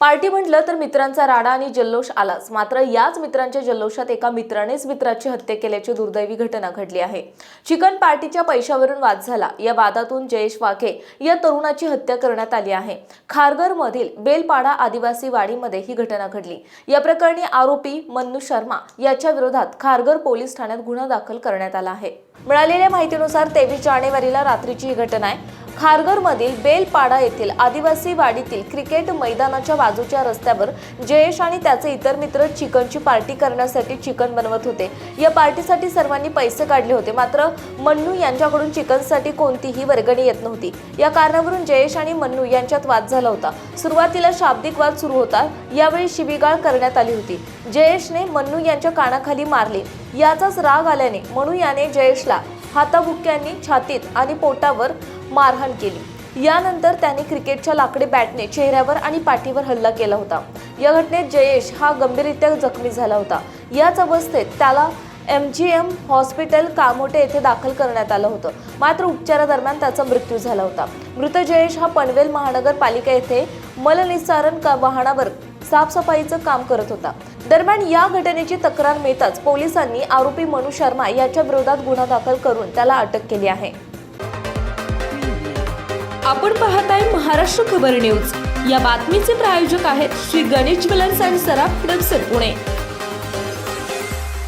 Party म्हटलं तर मित्रांचा राडा आणि जल्लोष आलाच. मात्र याच मित्रांच्या जल्लोषात एका मित्रानेच मित्राची हत्या केल्याची दुर्दैवी घटना घडली आहे. चिकन पार्टीच्या पैशावरून वाद झाला. या वादातून जयेश वाघे या तरुणाची हत्या करण्यात आली आहे. खारघरमधील बेलपाडा आदिवासी वाडीमध्ये ही घटना घडली. या प्रकरणी आरोपी मन्नू शर्मा याच्या विरोधात खारघर पोलीस ठाण्यात गुन्हा दाखल करण्यात आला आहे. मिळालेल्या माहितीनुसार तेवीस जानेवारीला रात्रीची ही घटना आहे. खारघरमधील बेलपाडा येथील आदिवासी वाडीतील क्रिकेट मैदानाच्या बाजूच्या रस्त्यावर जयेश आणि त्याचे इतर मित्र चिकनची पार्टी करण्यासाठी चिकन बनवत होते. या पार्टीसाठी सर्वांनी पैसे काढले होते. मात्र मन्नू यांच्याकडून चिकनसाठी कोणतीही वर्गणी येत नव्हती. या कारणावरून जयेश आणि मन्नू यांच्यात वाद झाला होता. सुरुवातीला शाब्दिक वाद सुरू होता. यावेळी शिवीगाळ करण्यात आली होती. जयेशने मन्नू यांच्या कानाखाली मारले. याचाच राग आल्याने मनू याने जयेशला हाताभुक्यांनी छातीत आणि पोटावर मारहाण केली. यानंतर त्याने क्रिकेटच्या लाकडी बॅटने चेहऱ्यावर आणि पाठीवर हल्ला केला होता. या घटनेत जयेश हा गंभीररित्या जखमी झाला होता. याच अवस्थेत त्याला M G M hospital Kamothe येथे दाखल करण्यात आलं होतं. मात्र उपचारादरम्यान त्याचा मृत्यू झाला होता. मृत जयेश हा पनवेल महानगरपालिका येथे मलनिस्सारण का- वाहनावर साफसफाईचं काम करत होता. दरम्यान या घटनेची तक्रार मिळताच पोलिसांनी आरोपी मनु शर्मा याच्या विरोधात गुन्हा दाखल करून त्याला अटक केली आहे. आपण पाहत आहे महाराष्ट्र खबर न्यूज. या बातमीचे प्रायोजक आहेत श्री गणेश ज्वेलर्स अँड सराफ हडपसर पुणे.